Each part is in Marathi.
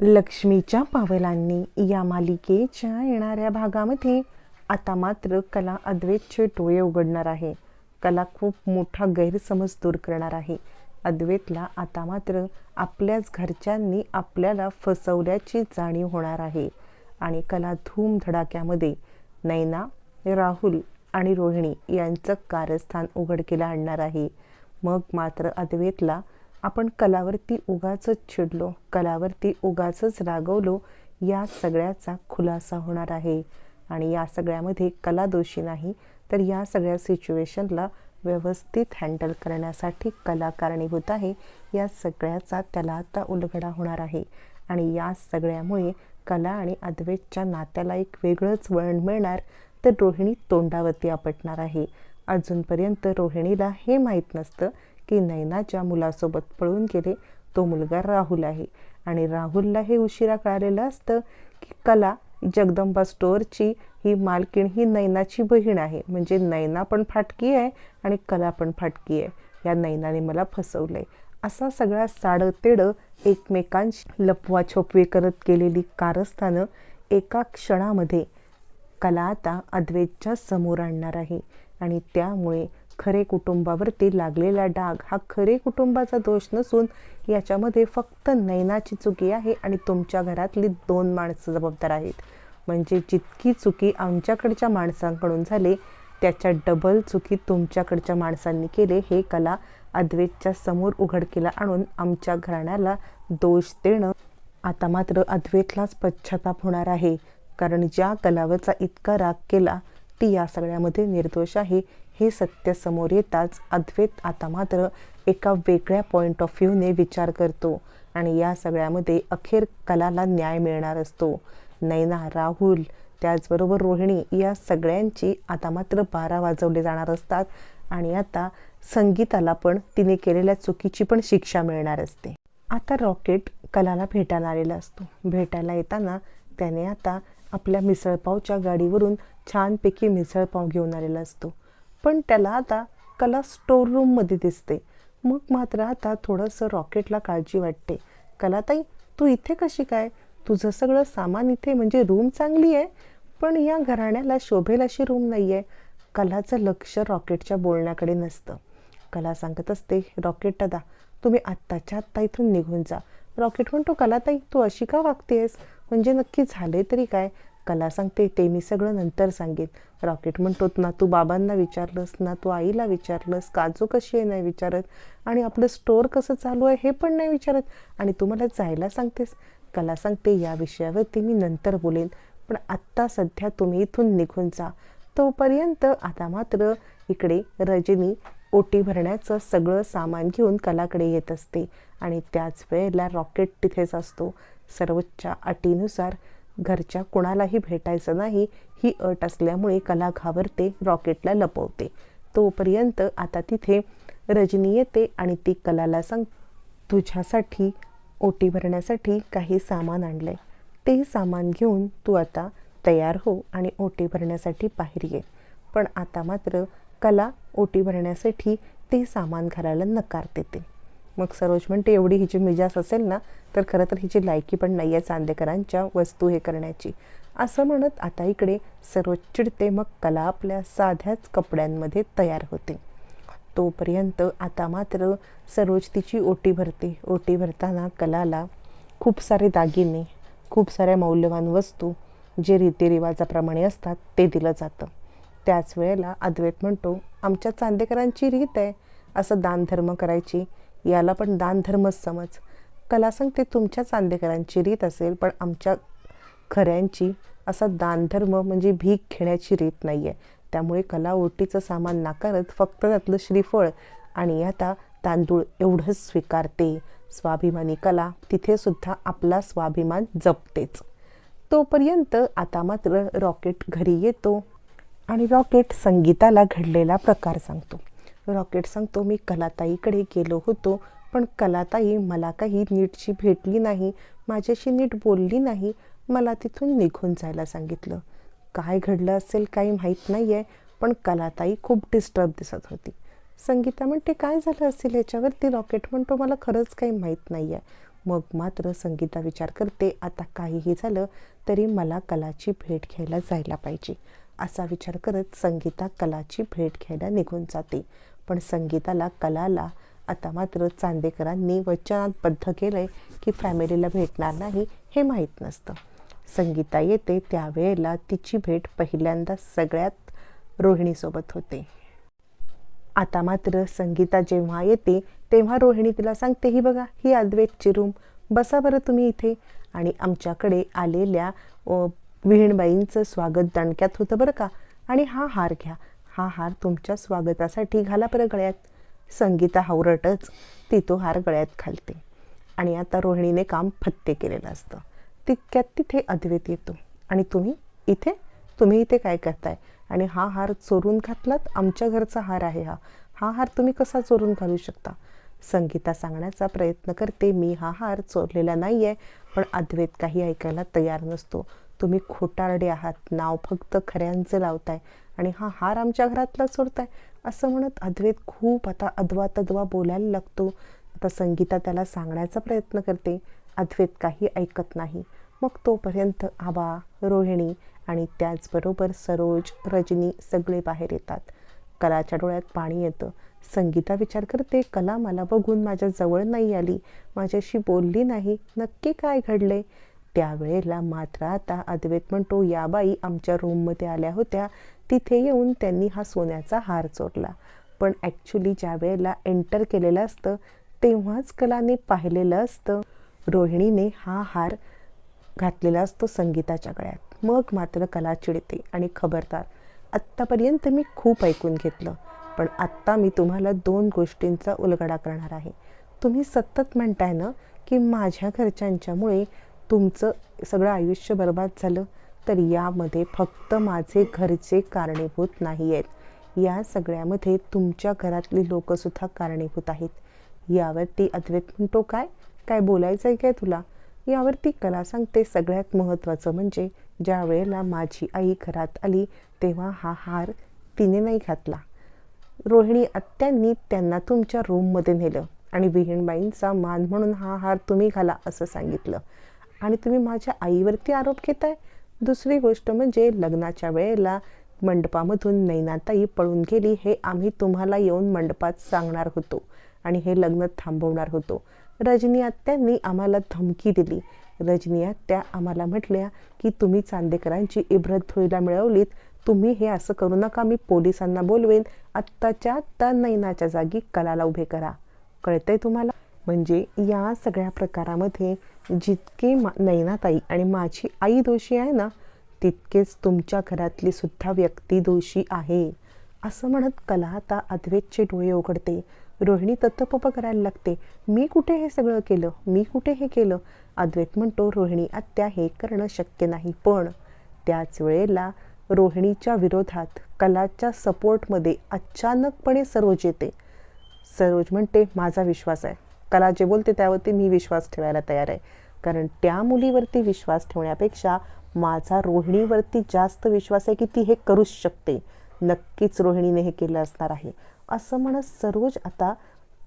लक्ष्मीच्या पावलांनी या मालिकेच्या येणाऱ्या भागामध्ये आता मात्र कला अद्वैतचे डोळे उघडणार आहे. कला खूप मोठा गैरसमज दूर करणार आहे. अद्वैतला आता मात्र आपल्याच घरच्यांनी आपल्याला फसवल्याची जाणीव होणार आहे. आणि कला धूमधडाक्यामध्ये नैना राहुल आणि रोहिणी यांचं कारस्थान उघडकीला आणणार आहे. मग मात्र अद्वैतला आपण कलावरती उगाचच चिडलो कलावरती उगाचच रागवलो या सगळ्याचा खुलासा होणार आहे. आणि या सगळ्यामध्ये कला दोषी नाही तर या सगळ्या सिच्युएशनला व्यवस्थित हँडल करण्यासाठी कला कारणीभूत आहे. या सगळ्याचा त्याला आता उलगडा होणार आहे. आणि या सगळ्यामुळे कला आणि अद्वैतच्या नात्याला एक वेगळंच वळण मिळणार तर रोहिणी तोंडावरती आपटणार आहे. अजूनपर्यंत रोहिणीला हे माहीत नसतं की नैनाच्या मुलासोबत पळून गेले तो मुलगा राहुल आहे. आणि राहुलला हे उशिरा कळालेलं असतं की कला जगदंबा स्टोअरची ही मालकीण ही नैनाची बहीण आहे. म्हणजे नैना पण फाटकी आहे आणि कला पण फाटकी आहे. या नैनाने मला फसवलंय. असा सगळा साडतेडं एकमेकांशी लपवा छोपवी करत केलेली कारस्थानं एका क्षणामध्ये कला आता अद्वैतच्या समोर आणणार आहे. आणि त्यामुळे खरे कुटुंबावरती लागलेला डाग हा खरे कुटुंबाचा दोष नसून याच्यामध्ये फक्त नैनाची चुकी आहे आणि तुमच्या घरातली दोन माणसं जबाबदार आहेत. म्हणजे जितकी चुकी आमच्याकडच्या माणसांकडून झाली त्याच्या डबल चुकी तुमच्याकडच्या माणसांनी केले हे कला अद्वैतच्या समोर उघडकीला आणून आमच्या घराण्याला दोष देणं आता मात्र अद्वैतलाच पश्चाताप होणार आहे. कारण ज्या कलावरचा इतका राग केला ती या सगळ्यामध्ये निर्दोष आहे. हे सत्य समोर येताच अद्वैत आता मात्र एका वेगळ्या पॉईंट ऑफ व्ह्यूने विचार करतो आणि या सगळ्यामध्ये अखेर कलाला न्याय मिळणार असतो. नैना राहुल त्याचबरोबर रोहिणी या सगळ्यांची आता मात्र बारा वाजवले जाणार असतात आणि आता संगीताला पण तिने केलेल्या चुकीची पण शिक्षा मिळणार असते. आता रॉकेट कलाला भेटायला आलेला असतो. भेटायला येताना त्याने आता आपल्या मिसळपावच्या गाडीवरून छानपैकी मिसळपाव घेऊन आलेला असतो. पण त्याला आता कला स्टोर रूममध्ये दिसते. मग मात्र आता थोडंसं रॉकेटला काळजी वाटते. कलाताई तू इथे कशी काय? तुझं सगळं सामान इथे म्हणजे रूम चांगली आहे पण या घराण्याला शोभेल अशी रूम नाही आहे कलाचं लक्ष रॉकेटच्या बोलण्याकडे नसतं. कला सांगत असते रॉकेट दादा तुम्ही आत्ताच्या आत्ता इथून निघून जा. रॉकेट म्हणतो कलाताई तू अशी का वागतेस म्हणजे नक्की झाले तरी काय? कला सांगते ते मी सगळं नंतर सांगेन. रॉकेट म्हणतो ना तू बाबांना विचारलंस ना तू आईला विचारलंस काजू कशी आहे नाही विचारत? आणि आपलं स्टोअर कसं चालू आहे हे पण नाही विचारत. आणि तू मला जायला सांगतेस. कला सांगते या विषयावरती मी नंतर बोलेन. पण आत्ता सध्या तुम्ही इथून निघून जा. तोपर्यंत आता मात्र इकडे रजनी ओटी भरण्याचं सगळं सामान घेऊन कलाकडे येत असते. आणि त्याच वेळेला रॉकेट तिथेच असतो. सर्वोच्च अटीनुसार घरच्या कुणालाही भेटायचं नाही ही अट असल्यामुळे कला घाबरते रॉकेटला लपवते. तोपर्यंत आता तिथे रजनी येते आणि ती कलाला सांग तुझ्यासाठी ओटी भरण्यासाठी काही सामान आणलं आहे ते सामान घेऊन तू आता तयार हो आणि ओटी भरण्यासाठी बाहेर ये. पण आता मात्र कला ओटी भरण्यासाठी ते सामान घालायला नकार देते. मग सरोज म्हणते एवढी हिची मिजास असेल ना तर खरं तर हिची लायकी पण नाही आहे चांदेकरांच्या वस्तू हे करण्याची. असं म्हणत आता इकडे सरोज चिडते मग कला आपल्या साध्याच कपड्यांमध्ये तयार होते. तोपर्यंत आता मात्र सरोज तिची ओटी भरते. ओटी भरताना कलाला खूप सारे दागिने खूप साऱ्या मौल्यवान वस्तू जे रीतिरिवाजाप्रमाणे असतात ते दिलं जातं. त्याच वेळेला अद्वैत म्हणतो आमच्या चांदेकरांची रीत आहे असं दानधर्म करायची. याला पण दानधर्मच समज. कला सांगते तुमच्या चांदेकरांची रीत असेल पण आमच्या खऱ्यांची असा दानधर्म म्हणजे भीक घेण्याची रीत नाही आहे त्यामुळे कला ओटीचं सामान नाकारत फक्त त्यातलं श्रीफळ आणि आता तांदूळ एवढंच स्वीकारते. स्वाभिमानी कला तिथेसुद्धा आपला स्वाभिमान जपतेच. तोपर्यंत आता मात्र रॉकेट घरी येतो आणि रॉकेट संगीताला घडलेला प्रकार सांगतो. रॉकेट सांगतो मी कलाताईकडे गेलो होतो. पण कलाताई मला काही नीटची भेटली नाही माझ्याशी नीट बोलली नाही मला तिथून निघून जायला सांगितलं. काय घडलं असेल काही माहीत नाही आहे पण कलाताई खूप डिस्टर्ब दिसत होती. संगीता म्हणते काय झालं असेल याच्यावरती? रॉकेट म्हणतो मला खरंच काही माहीत नाही आहे मग मात्र संगीता विचार करते आता काहीही झालं तरी मला कलाची भेट घ्यायला जायला पाहिजे. असा विचार करत संगीता कलाची भेट घ्यायला निघून जाते. पण संगीताला कलाला आता मात्र चांदेकरांनी वचनाबद्ध केलं आहे की फॅमिलीला भेटणार नाही हे माहीत नसतं. संगीता येते त्यावेळेला तिची भेट पहिल्यांदा सगळ्यात रोहिणीसोबत होते. आता मात्र संगीता जेव्हा येते तेव्हा रोहिणी तिला सांगते ही बघा ही अद्वैतची रूम बसा बरं तुम्ही इथे. आणि आमच्याकडे आलेल्या विहीणबाईंचं स्वागत दणक्यात होतं बरं का? आणि हा हार घ्या. हा हार तुमच्या स्वागतासाठी घाला बरं गळ्यात. संगीता हावरटच ती तो हार गळ्यात घालते. आणि आता रोहिणीने काम फत्ते केलेलं असतं. तितक्यात तिथे अद्वैत येतो. आणि तुम्ही इथे? तुम्ही इथे काय करताय? आणि हा हार चोरून घातलात? आमच्या घरचा हार आहे हा. हा हार तुम्ही कसा चोरून घालू शकता? संगीता सांगण्याचा प्रयत्न करते मी हा हार चोरलेला नाही आहे पण अद्वैत काही ऐकायला तयार नसतो. तुम्ही खोटारडे आहात नाव फक्त खऱ्यांचं लावताय आणि हा हार आमच्या घरातला सोडताय. असं म्हणत अद्वैत खूप आता अद्वा तद्वा बोलायला लागतो. आता संगीता त्याला सांगण्याचा प्रयत्न करते. अद्वैत काही ऐकत नाही. मग तोपर्यंत आबा रोहिणी आणि त्याचबरोबर सरोज रजनी सगळे बाहेर येतात. कलाच्या डोळ्यात पाणी येतं. संगीता विचार करते कला मला बघून माझ्या जवळ नाही आली. माझ्याशी बोलली नाही. नक्की काय घडले त्यावेळेला मात्र आता अद्वैत म्हणतो या बाई आमच्या रूममध्ये आल्या होत्या. तिथे येऊन त्यांनी हा सोन्याचा हार चोरला. पण ॲक्च्युली ज्या वेळेला एंटर केलेलं असतं तेव्हाच कलाने पाहिलेलं असतं. रोहिणीने हा हार घातलेला असतो संगीताच्या गळ्यात. मग मात्र कला चिडते आणि खबरदार. आत्तापर्यंत मी खूप ऐकून घेतलं पण आत्ता मी तुम्हाला दोन गोष्टींचा उलगडा करणार आहे. तुम्ही सतत म्हणताय ना की माझ्या घरच्यांच्यामुळे तुमचं सगळं आयुष्य बर्बाद झालं तर यामध्ये फक्त माझे घरचे कारणीभूत नाही आहेत या सगळ्यामध्ये तुमच्या घरातली लोकंसुद्धा कारणीभूत आहेत. यावरती अद्वैत म्हणतो काय? काय बोलायचं आहे काय तुला? यावरती कला सांगते सगळ्यात महत्त्वाचं म्हणजे ज्या वेळेला माझी आई घरात आली तेव्हा हा हार तिने नाही घातला. रोहिणी आत्यांनी त्यांना तुमच्या रूममध्ये नेलं आणि विहीणबाईंचा मान म्हणून हा हार तुम्ही घाला असं सांगितलं. आणि तुम्ही माझ्या आईवरती आरोप घेताय? दुसरी गोष्ट म्हणजे लग्नाच्या वेळेला मंडपामधून नैनाताई पळून गेली हे आम्ही तुम्हाला येऊन मंडपात सांगणार होतो आणि हे लग्न थांबवणार होतो. रजनी आत्यांनी आम्हाला धमकी दिली. रजनी आत्या आम्हाला म्हटल्या की तुम्ही चांदेकरांची इब्रत धुळीला मिळवलीत. तुम्ही हे असं करू नका मी पोलिसांना बोलवेन. आत्ताच्या आत्ता नैनाच्या जागी कलाला उभे करा. कळतंय तुम्हाला? म्हणजे या सगळ्या प्रकारामध्ये जितके मा नैनाताई आणि माझी आई दोषी आहे ना तितकेच तुमच्या घरातली सुद्धा व्यक्ती दोषी आहे. असं म्हणत कला आता अद्वैतचे डोळे उघडते. रोहिणी तत्तपप करायला लागते. मी कुठे हे सगळं केलं? मी कुठे हे केलं? अद्वैत म्हणतो रोहिणी आत्या हे करणं शक्य नाही. पण त्याच वेळेला रोहिणीच्या विरोधात कलाच्या सपोर्टमध्ये अचानकपणे सरोज येते. सरोज म्हणते माझा विश्वास आहे. कला जे बोलते त्यावरती मी विश्वास ठेवायला तयार आहे. कारण त्या मुलीवरती विश्वास ठेवण्यापेक्षा माझा रोहिणीवरती जास्त विश्वास आहे की ती हे करूच शकते. नक्कीच रोहिणीने हे केलं असणार आहे. असं म्हणत सरोज आता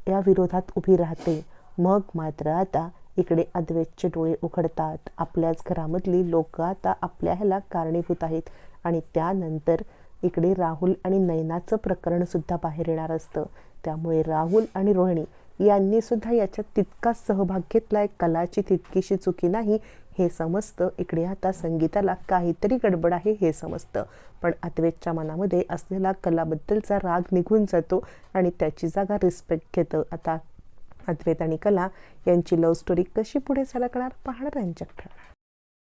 या विरोधात उभी राहते. मग मात्र आता इकडे अद्वैतचे डोळे उघडतात. आपल्याच घरामधली लोक आता आपल्या ह्याला कारणीभूत आहेत. आणि त्यानंतर इकडे राहुल आणि नयनाचं प्रकरणसुद्धा बाहेर येणार असतं. त्यामुळे राहुल आणि रोहिणी यांनी सुद्धा याच्यात तितकाच सहभाग घेतलाय. कलाची तितकीशी चुकी नाही हे समजतं. इकडे आता संगीताला काहीतरी गडबड आहे हे समजतं. पण अद्वैतच्या मनामध्ये असलेला कलाबद्दलचा राग निघून जातो आणि त्याची जागा रिस्पेक्ट घेतं. आता अद्वैत आणि कला यांची लव्ह स्टोरी कशी पुढे सरकणार पाहणार ठरणार